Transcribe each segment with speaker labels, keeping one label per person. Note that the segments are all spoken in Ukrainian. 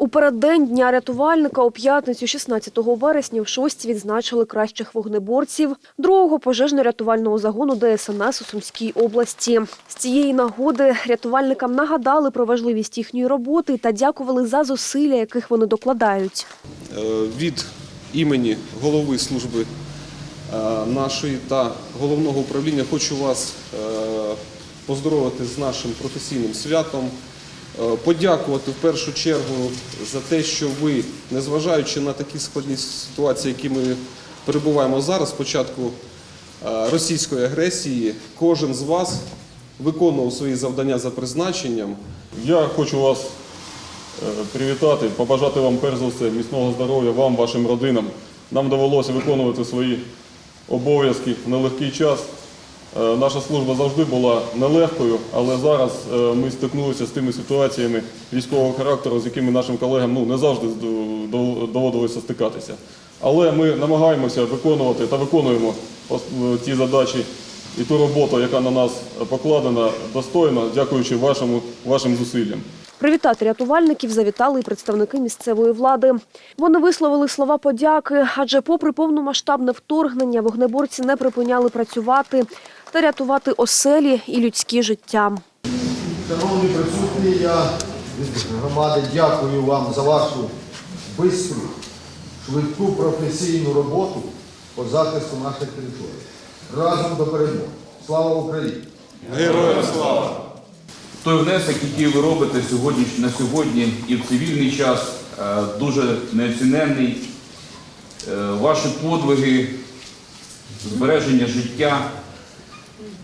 Speaker 1: У переддень Дня рятувальника у п'ятницю 16 вересня в шості відзначили кращих вогнеборців другого пожежно-рятувального загону ДСНС у Сумській області. З цієї нагоди рятувальникам нагадали про важливість їхньої роботи та дякували за зусилля, яких вони докладають.
Speaker 2: Е, від імені голови служби е, нашої та головного управління хочу вас е, поздоровити з нашим професійним святом, подякувати в першу чергу за те, що ви, незважаючи на такі складні ситуації, які ми перебуваємо зараз, спочатку е, російської агресії, кожен з вас виконував свої завдання за призначенням.
Speaker 3: Я хочу вас е, привітати, побажати вам перш за все міцного здоров'я, вам, вашим родинам. Нам довелося виконувати свої обов'язки в нелегкий час. Е, Наша служба завжди була нелегкою, але зараз е, ми стикнулися з тими ситуаціями військового характеру, з якими нашим колегам ну, не завжди доводилося стикатися. Але ми намагаємося виконувати та виконуємо ос- ті задачі і ту роботу, яка на нас покладена, достойно, дякуючи вашому, вашим зусиллям.
Speaker 1: Привітати рятувальників завітали і представники місцевої влади. Вони висловили слова подяки, адже попри повномасштабне вторгнення вогнеборці не припиняли працювати та рятувати оселі і людські життя.
Speaker 4: Шановні присутні, я громади дякую вам за вашу бистру, швидку професійну роботу по захисту наших територій. Разом до перемоги. Слава Україні!
Speaker 5: Той внесок, який ви робите сьогодні, на сьогодні і в цивільний час, е, дуже неоціненний. Е, Ваші подвиги, збереження життя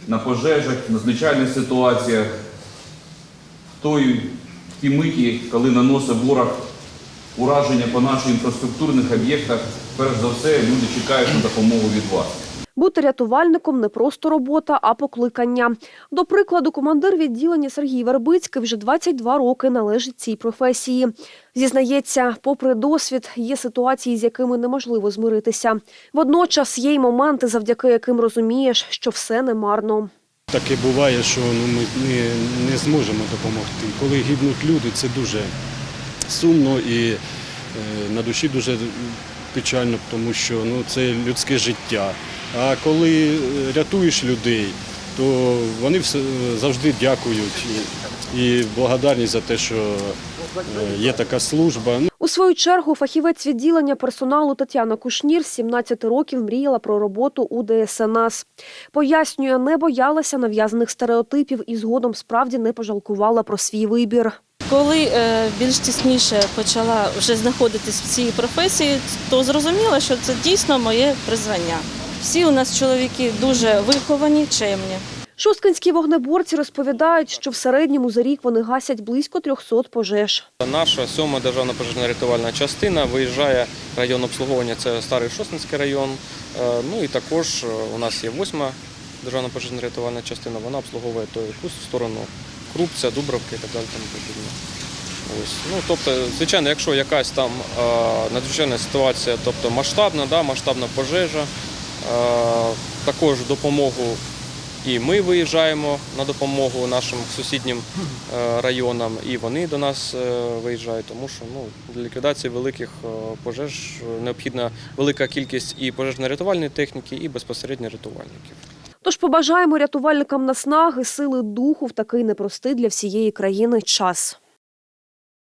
Speaker 5: на пожежах, на надзвичайних ситуаціях, в той ті миті, коли наносить ворог ураження по наших інфраструктурних об'єктах, перш за все люди чекають на допомогу від вас.
Speaker 1: Бути рятувальником не просто робота, а покликання. До прикладу, командир відділення Сергій Вербицький вже 22 роки належить цій професії. Зізнається, попри досвід, є ситуації, з якими неможливо змиритися. Водночас є й моменти, завдяки яким розумієш, що все не марно.
Speaker 6: Таке буває, що ну, ми не, не зможемо допомогти. Коли гибнуть люди, це дуже сумно і е, на душі дуже печально, тому що ну, це людське життя. А коли е, рятуєш людей, то вони завжди дякують і, і благодарні за те, що е, є така служба. Ну,
Speaker 1: У свою чергу фахівець відділення персоналу Тетяна Кушнір з 17 років мріяла про роботу у ДСНС. Пояснює, не боялася нав'язаних стереотипів і згодом справді не пожалкувала про свій вибір.
Speaker 7: Коли е, більш тісніше почала вже знаходитись в цій професії, то зрозуміла, що це дійсно моє призвання. Всі у нас чоловіки дуже виховані, чемні.
Speaker 1: Шосткинські вогнеборці розповідають, що в середньому за рік вони гасять близько 300 пожеж.
Speaker 8: Наша сьома державна пожежно-рятувальна частина виїжджає район обслуговування, це старий Шостинський район. Е, Ну і також е, у нас є восьма державна пожежно-рятувальна частина, вона обслуговує той якусь сторону Крупця, Дубровки і так далі. Тому подібне. Ось. Ну, тобто, звичайно, якщо якась там е, надзвичайна ситуація, тобто масштабна, да, масштабна пожежа, також допомогу і ми виїжджаємо на допомогу нашим сусіднім е, районам, і вони до нас е, виїжджають, тому що ну, для ліквідації великих е, пожеж е, необхідна велика кількість і пожежно-рятувальної техніки, і безпосередньо рятувальників.
Speaker 1: Тож побажаємо рятувальникам наснаги, сили духу в такий непростий для всієї країни час.